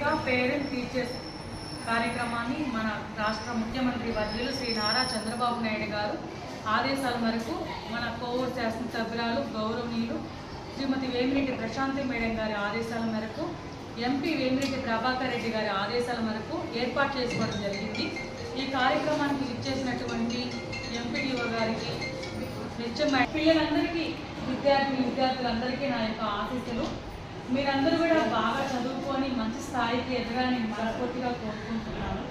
వార్షిక parent teachers కార్యక్రమాన్ని మన రాష్ట్ర ముఖ్యమంత్రి వర్యులు శ్రీ నారా చంద్రబాబు నాయుడు గారు ఆదేశాల మేరకు మన కోవూరు శాసనసభ్యురాలు గౌరవనీయులు శ్రీమతి వేమిరెడ్డి ప్రశాంతి మేడం గారి ఆదేశాల మేరకు ఎంపీ వేమిరెడ్డి ప్రభాకర్ రెడ్డి గారి ఆదేశాల మేరకు ఏర్పాటు చేసుకోవడం జరిగింది. ఈ కార్యక్రమానికి ఇచ్చేసినటువంటి ఎంపీడీఓ గారికి పిల్లలందరికీ విద్యార్థి విద్యార్థులందరికీ నా యొక్క ఆశీస్సులు. మీరందరూ కూడా బాగా చదువుకొని మంచి స్థాయికి ఎదగాలని మనస్ఫూర్తిగా కోరుకుంటున్నాను.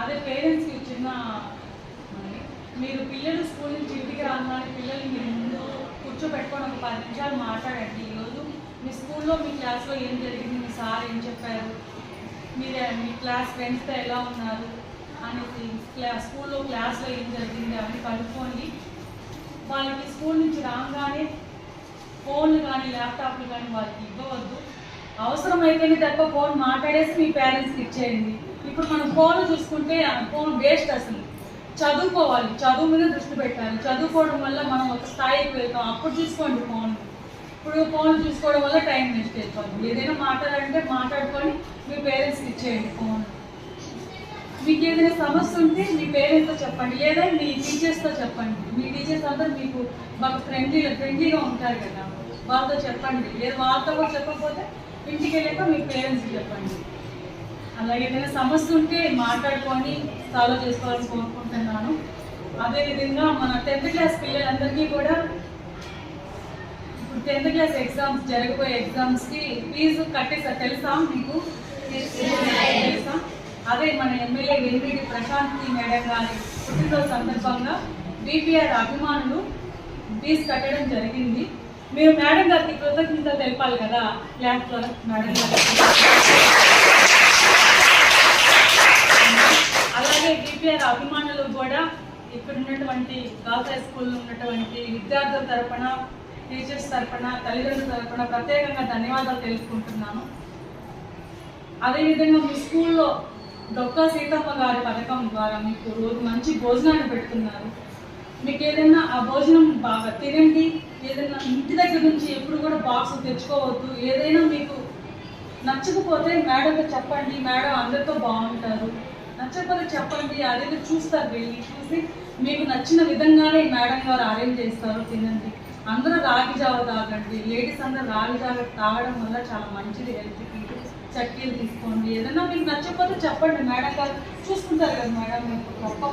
అదే పేరెంట్స్కి చిన్న మీరు పిల్లలు స్కూల్ నుంచి ఇంటికి రాగానే పిల్లల్ని మీరు ముందు కూర్చోబెట్టుకొని ఒక పది నిమిషాలు మాట్లాడండి. ఈరోజు మీ స్కూల్లో మీ క్లాస్లో ఏం జరిగింది? మీ సార్ ఏం చెప్పారు? మీరు మీ క్లాస్ ఫ్రెండ్స్తో ఎలా ఉన్నారు? అనేసి క్లా స్కూల్లో క్లాస్లో ఏం జరిగింది? అని కనుక్కోండి. వాళ్ళకి స్కూల్ నుంచి రాగానే ఫోన్లు కానీ ల్యాప్టాప్లు కానీ వాళ్ళకి ఇవ్వవద్దు. అవసరమైతేనే తప్ప ఫోన్ మాట్లాడేసి మీ పేరెంట్స్కి ఇచ్చేయండి. ఇప్పుడు మనం ఫోన్ చూసుకుంటే ఫోన్ వేస్ట్ అసలు. చదువుకోవాలి. చదువు మీద దృష్టి పెట్టాలి. చదువుకోవడం వల్ల మనం ఒక స్థాయికి వెళ్తాం. అప్పుడు చూసుకోండి ఫోన్. ఇప్పుడు ఫోన్ చూసుకోవడం వల్ల టైం వేస్ట్ అయిపోతుంది ఏదైనా మాట్లాడాలంటే మాట్లాడుకొని మీ పేరెంట్స్కి ఇచ్చేయండి ఫోన్. మీకు ఏదైనా సమస్య ఉంటే మీ పేరెంట్స్తో చెప్పండి లేదా మీ టీచర్స్తో చెప్పండి. మీ టీచర్స్ అందరూ మీకు మాకు ఫ్రెండ్లీ ఫ్రెండ్లీగా ఉంటారు కదా. వాళ్ళతో చెప్పండి. లేదు వాళ్ళతో కూడా చెప్పకపోతే ఇంటికి వెళ్ళాక మీ పేరెంట్స్కి చెప్పండి. అలాగే ఏదైనా సమస్య ఉంటే మాట్లాడుకొని సాల్వ్ చేసుకోవాలని కోరుకుంటున్నాను. అదేవిధంగా మన టెన్త్ క్లాస్ పిల్లలందరికీ కూడా ఇప్పుడు టెన్త్ క్లాస్ ఎగ్జామ్స్ జరగబోయే ఎగ్జామ్స్కి ఫీజు కట్టేసారు తెలుసా మీకు? అదే మన ఎమ్మెల్యే వెంకటి ప్రశాంతి మేడం గారి పుట్టినరోజు సందర్భంగా బీపీఆర్ అభిమానులు ఫీజు కట్టడం జరిగింది. మీరు మేడం గారికి కృతజ్ఞతలు తెలపాలి కదా క్లాస్లో మేడం గారికి అలాగే బీపీఆర్ అభిమానులు కూడా ఇక్కడ ఉన్నటువంటి గర్ల్స్ హై స్కూల్లో ఉన్నటువంటి విద్యార్థుల తరఫున టీచర్స్ తరఫున తల్లిదండ్రుల తరఫున ప్రత్యేకంగా ధన్యవాదాలు తెలుసుకుంటున్నాను అదేవిధంగా మీ స్కూల్లో దొక్క సీతమ్మ గారి పథకం ద్వారా మీకు రోజు మంచి భోజనాన్ని పెడుతున్నారు. మీకు ఏదైనా ఆ భోజనం బాగా తినండి ఏదైనా ఇంటి దగ్గర నుంచి ఎప్పుడు కూడా బాక్స్ తెచ్చుకోవద్దు ఏదైనా మీకు నచ్చకపోతే మేడంతో చెప్పండి మేడం అందరితో బాగుంటారు. నచ్చకపోతే చెప్పండి అదే చూస్తారు వెళ్ళి చూసి మీకు నచ్చిన విధంగానే మేడం గారు అరేంజ్ చేస్తారు తినండి. అందరూ రాగి జావ తాగండి లేడీస్ అందరూ రాగి జావ తాగడం వల్ల చాలా మంచిది హెల్త్కి. చక్కీలు తీసుకోండి. ఏదైనా మీకు నచ్చకపోతే చెప్పండి. మేడం గారు చూసుకుంటారు కదా మేడం మీకు తప్పకుండా